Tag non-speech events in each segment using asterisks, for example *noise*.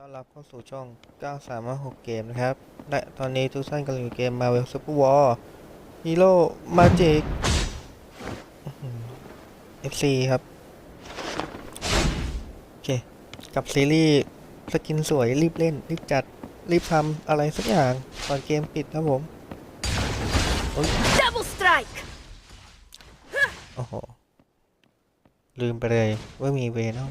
ต้อนรับเข้าสู่ช่อง936เกมนะครับและตอนนี้ ทุกท่านกำลังอยู่เกม Marvel Super War Hero Magic FC ครับ โอเค กับซีรีส์สกินสวย รีบเล่น รีบจัดรีบทำอะไรสักอย่างก่อนเกมปิดครับผม Double Strike โอ้โห ลืมไปเลย ว่ามีเวนอล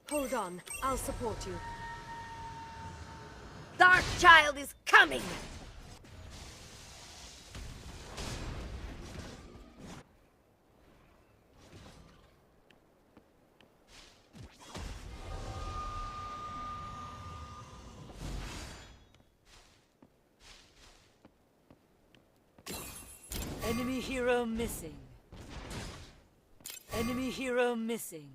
I'll support you. Dark Child is coming! Enemy hero missing. Enemy hero missing.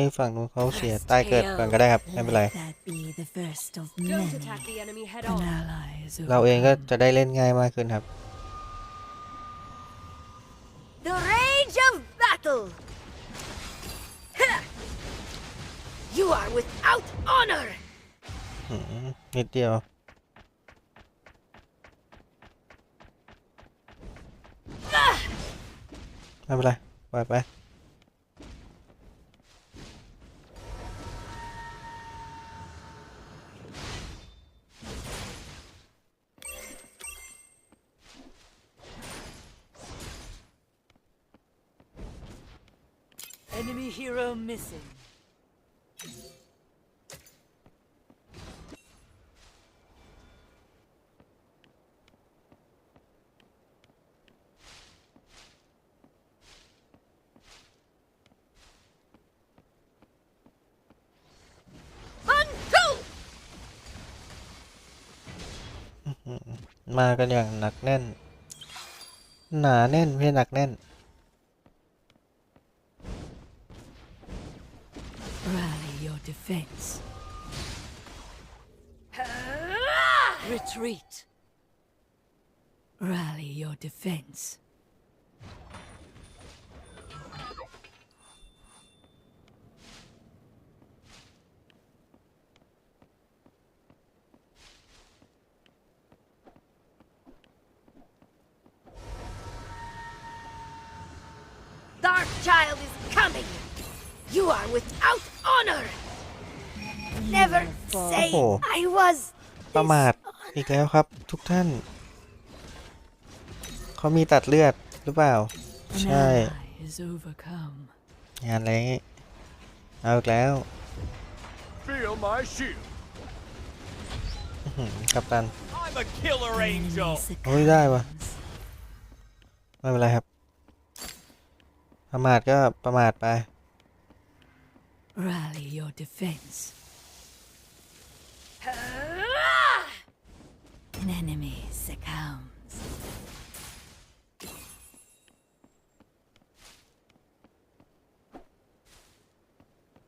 ให้ฝั่งนู้นเขาเสียใต้เกิดก่อนก็ได้ครับ ไม่เป็นไร เราเองก็จะได้เล่นง่ายมากขึ้นครับนิดเดียว ไม่เป็นไรไปไป Enemy hero missing. มากันอย่างหนักแน่น หนาแน่นไม่หนักแน่น Retreat. Rally your defense. Dark Child is coming! You are without honor! Never say I was อีกแล้วครับ ทุกท่าน เขามีตัดเลือดหรือเปล่า ใช่ งานอะไรเอาอีกแล้วกับตันโอ้ยได้ปะไม่เป็นไรครับ ประมาทก็ประมาทไป Rally your defense. An enemy succumbs.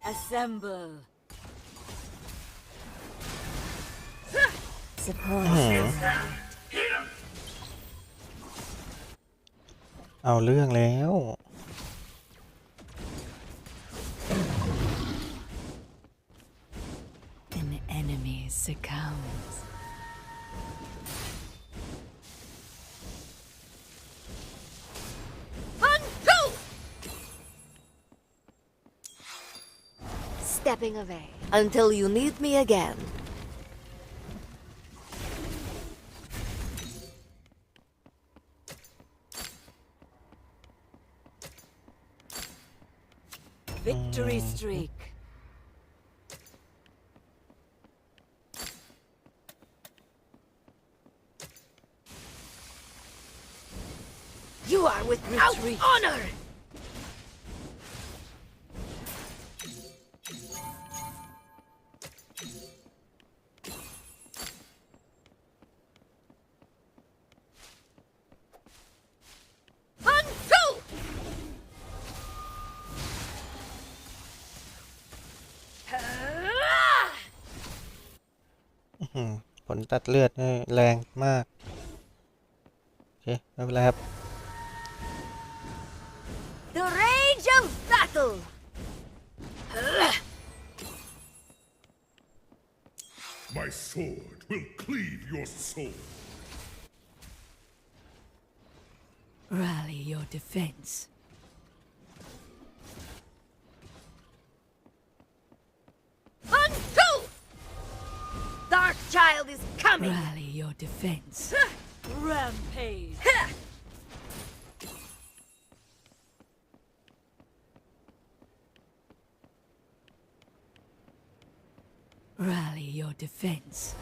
อ s s e m b l e Support. เอา เรื่องแล้ว stepping away until you need me again. Victory streak. You are without honor! ตัดเลือดแรงมากโอเคไม่เป็นไรครับ The rage of battle child is coming! Rally your defense. Rampage! Rally your defense.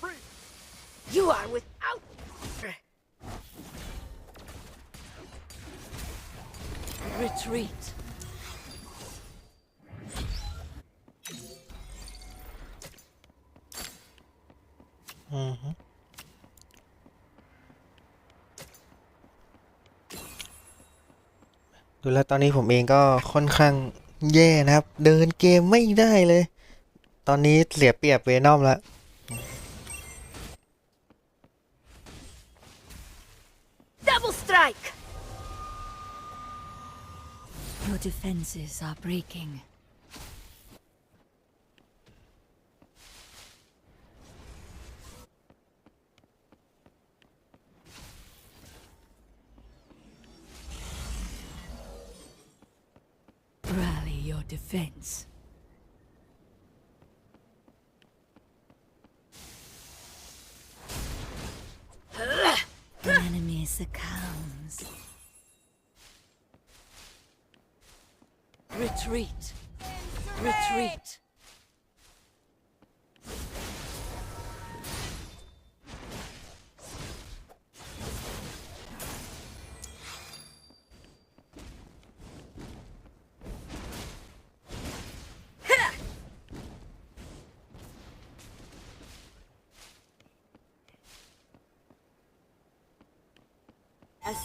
Free. You are without... Retreat. ดูแล้วตอนนี้ผมเองก็ค่อนข้างแย่นะครับ เดินเกมไม่ได้เลย ตอนนี้เสียเปรียบเวนอมลดับเบิลสไตร์ Your defenses are breaking. defense. The enemy succumbs. Retreat! Retreat!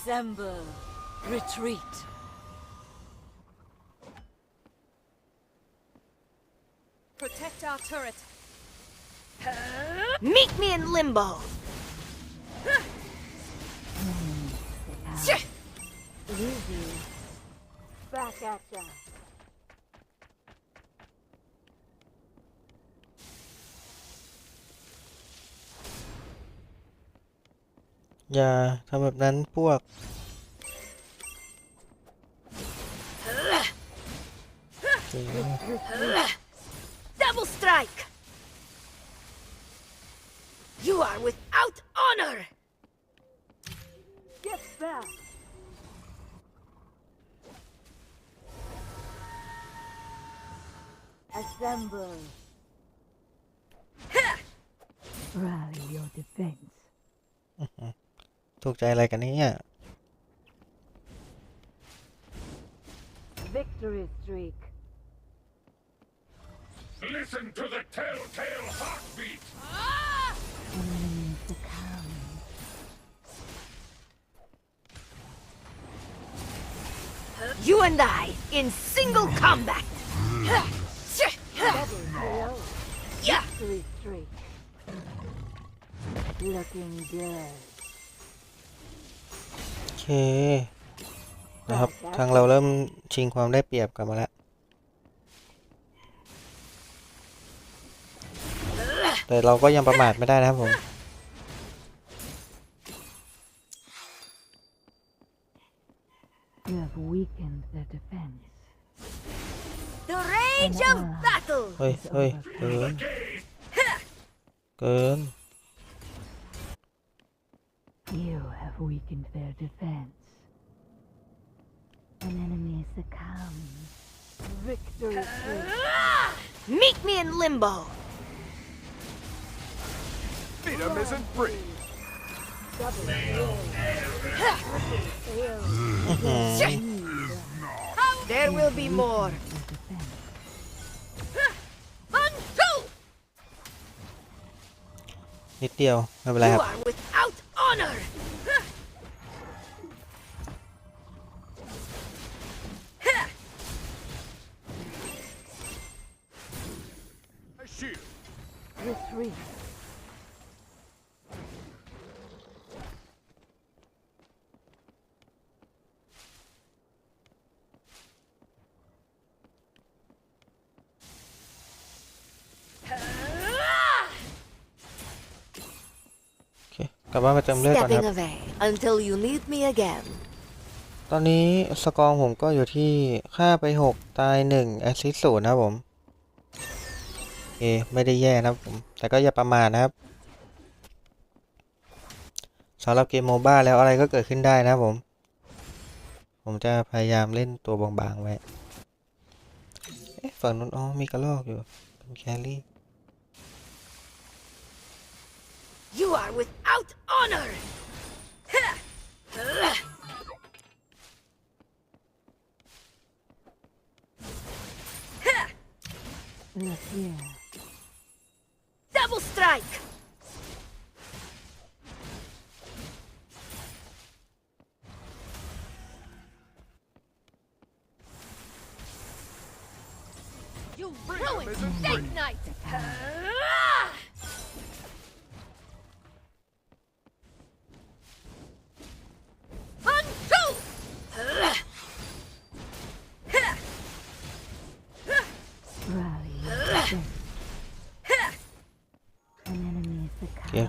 Assemble. Retreat. Protect our turret. Meet me in limbo. Hmm. Back at ya. อย่าทำแบบนั้นพวก Double strike! You are without honor! Get back! Assemble! Rally your defense. *laughs* ตกใจอะไรกันเนี่ย Victory streak. Listen to the telltale heartbeat. You and I in single combat. Victory streak. Looking good. เค นะครับ ทางเราเริ่มชิงความได้เปรียบกันมาแล้ว แต่เราก็ยังประมาทไม่ได้นะครับผมเฮ้ยเฮ้ยเกินเกิน have weakened their defense. An enemy succumbs. Victory. meet me in limbo. Beat him isn't free. *laughs* there will be more. Nick กลับบ้านประจำเลือดก่อนครับตอนนี้สกอร์ผมก็อยู่ที่ฆ่าไป 6 ตาย 1 แอซิสต์ศูนย์นะครับผมคไม่ได้แย่นะครับผม แต่ก็อย่าประมาทนะครับสำหรับเกมโมบ้าแล้วอะไรก็เกิดขึ้นได้นะผม ผมจะพยายามเล่นตัวบางๆไว้ฝั่งนู้นอ๋อมีกระลอกอยู่เป็นแครี่ You are without honor เลือี่ย like.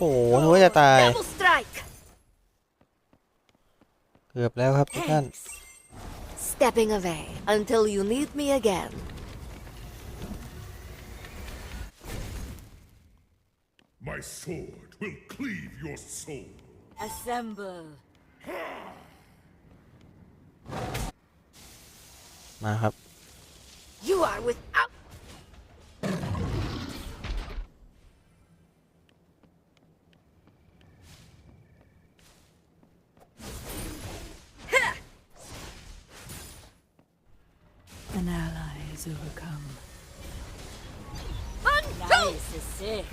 โอ้โหนึกว่าจะตายเกือบแล้วครับทุกท่าน Stepping away until you need me again มาครับ You are without is overcome. Unto!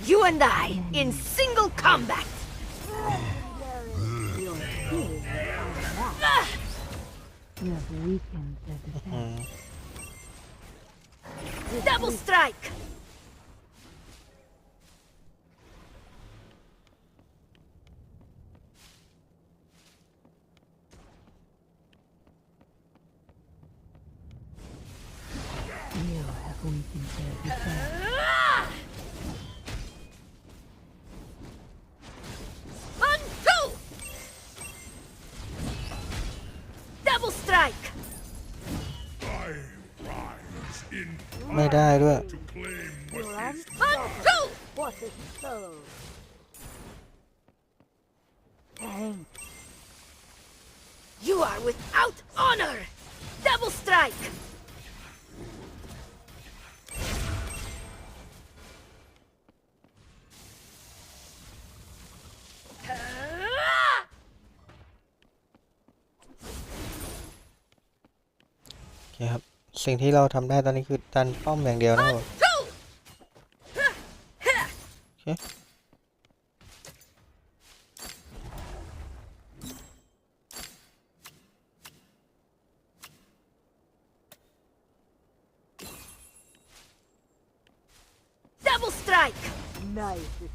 You and I in single combat! You have weakened the defense. Double strike! strike! ครับ สิ่งที่เราทำได้ตอนนี้คือดันป้อมอย่างเดียวนะครับโอเค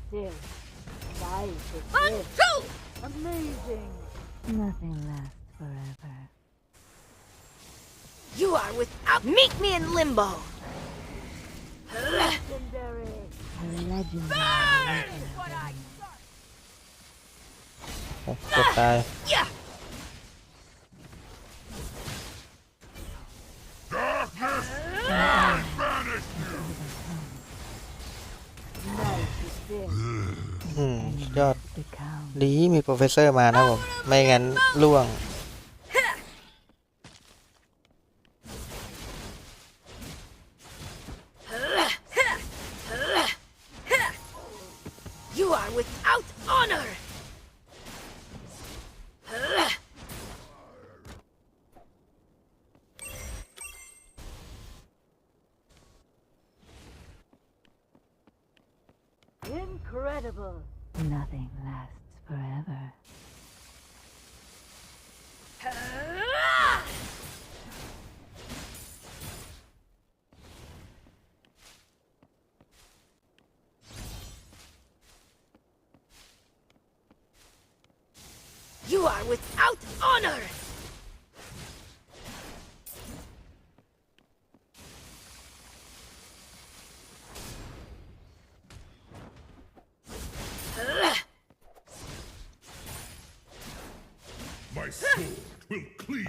still. Life is Untold! Amazing. Nothing lasts forever. You are without- Meet me in limbo! Legendary! A legendary. Burn! Burn. Burn. Yeah! อืมยอดดีมีโปรเฟสเซอร์มานะผมไม่งั้นล่วง Incredible. Nothing lasts forever.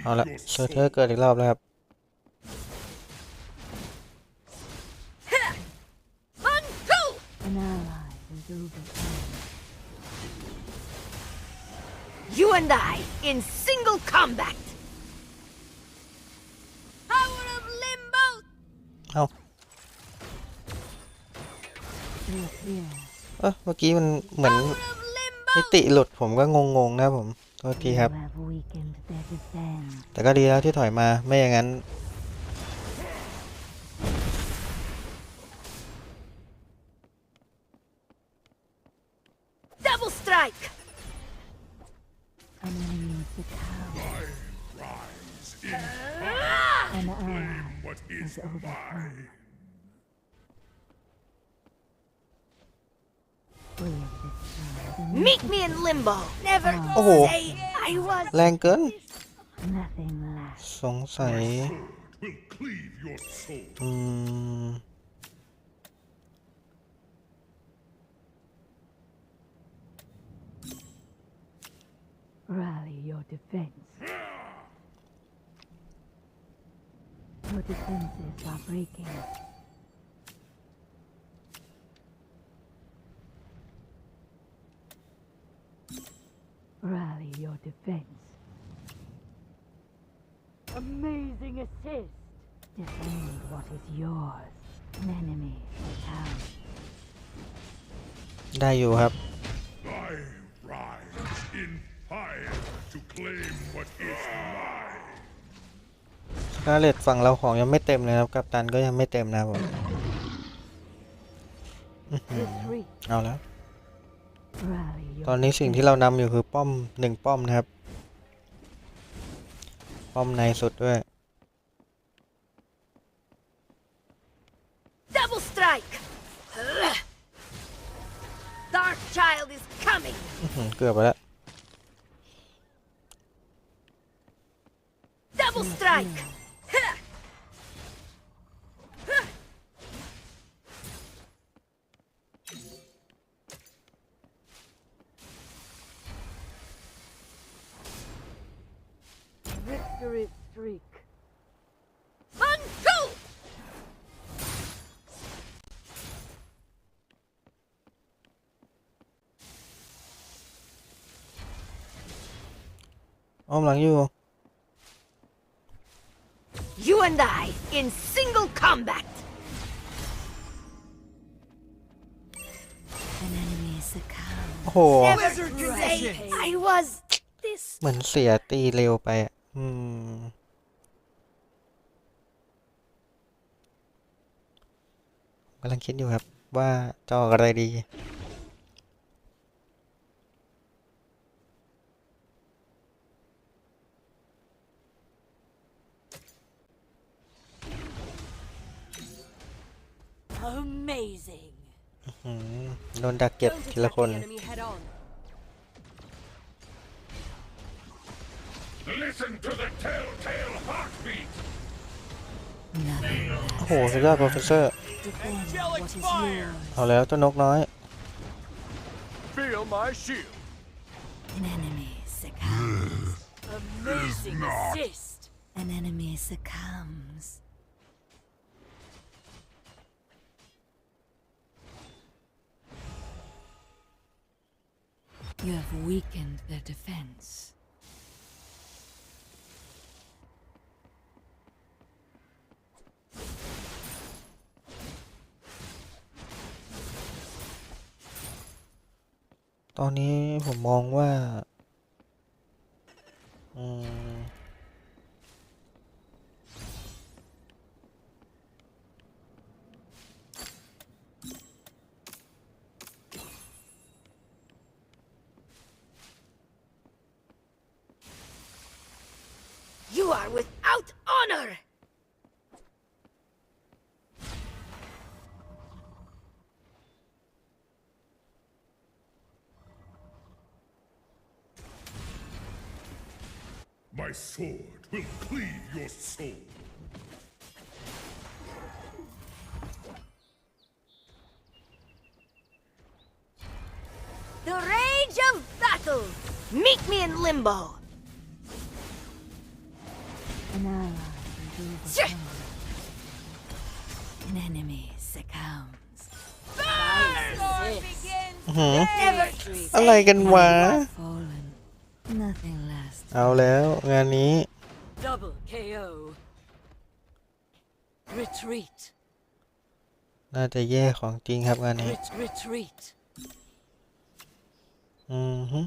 เอาละเชอญเธอเกิดอีกรอบแล้วครับ I in single combat เอาเออเมื่อกี้มันเหมือนมิติหลุด ผมก็งงๆนะผมโทษทีครับแต่ก็ดีแล้วที่ถอยมาไม่อย่างนั้น Meet me in l i m โอ้โหแรงเกินสงสัยอืม Rally your defense. Amazing assist! Defend what is yours. An enemy town. ได้อยู่ครับ I rise in fire to claim what is mine. ห้าเลดฝั่งเราของยังไม่เต็มเลยครับกัปตันก็ยังไม่เต็มนะผมเอาแล้วตอนนี้สิ่งที่เรานำอยู่คือป้อมหนึ่งป้อมนะครับป้อมในสุดด้วยเกือบไปแล้วอ้อมหลังอยู่ You and I in single combat โอ้โห เหมือนเสียตีเร็วไปอะอืมกำลังคิดอยู่ครับว่าจออะไรดีโดนดักเก็บทีละคนโอ้โหสุดยอดโปรเฟสเซอร์เอาแล้วตัวนกน้อยอ You have weakened their defense. ตอนนี้ผมมองว่า อืม will cleave your soul. The rage of battle! Meet me in limbo! An ally An enemy succumbs. Uh -huh. อะไรกันวะเอาแล้วงานนี้ KO. Retreat. น่าจะแย่ของจริงครับงานนี้ อือฮึ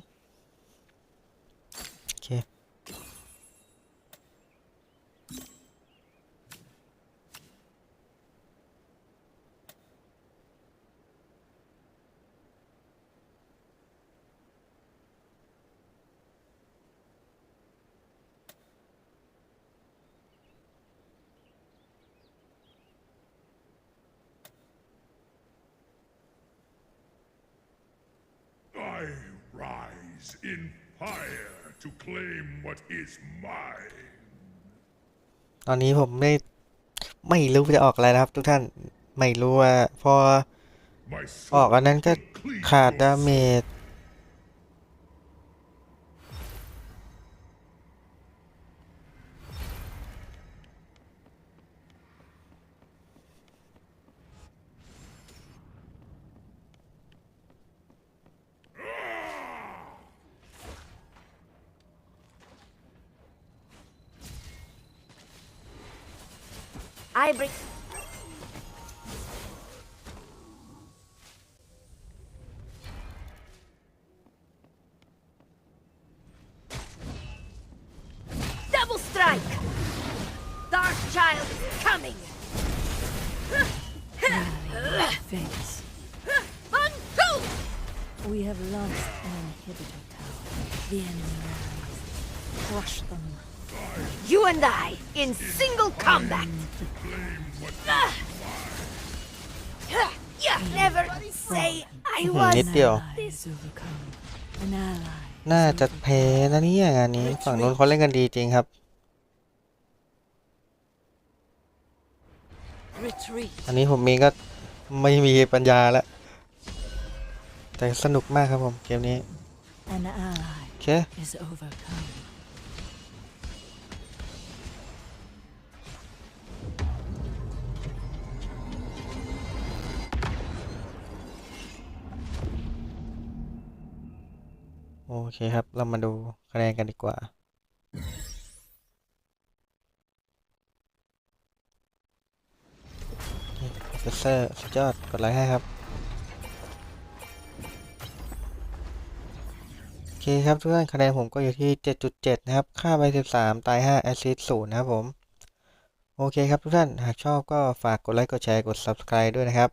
rise in fire to claim what is mine. ตอนนี้ผมไม่ไม่รู้จะออกอะไรนะครับ ทุกท่าน ไม่รู้ว่าพอออกอันนั้นก็ขาดดาเมจ inhibitor tower. The enemy rallies. Crush them. You and I in single combat. You never say I was. นิดเดียว Is overcome. An ally. น่าจะแพ้นะเนี่ยงานนี้ฝั่งนู้นเขาเล่นกันดีจริงครับ Retreat. อันนี้ผมเองก็ไม่มีปัญญาแล้วแต่สนุกมากครับผมเกมนี้ okay. is overcome. โอเคครับ เรามาดูคะแนนกันดีกว่าเซเซอร์สุดยอด กดไลค์ให้ครับอเคครับทุกท่าน คะแนนผมก็อยู่ที่ 7.7 นะครับ ค่าไป 13 ตาย 5 แอสซิสต์0นะครับผม โอเคครับทุกท่าน หากชอบก็ฝากกดไลค์กดแชร์กด Subscribe ด้วยนะครับ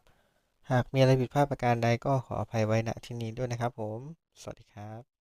หากมีอะไรผิดพลาดประการใดก็ขออภัยไว้ณที่นี้ด้วยนะครับผม สวัสดีครับ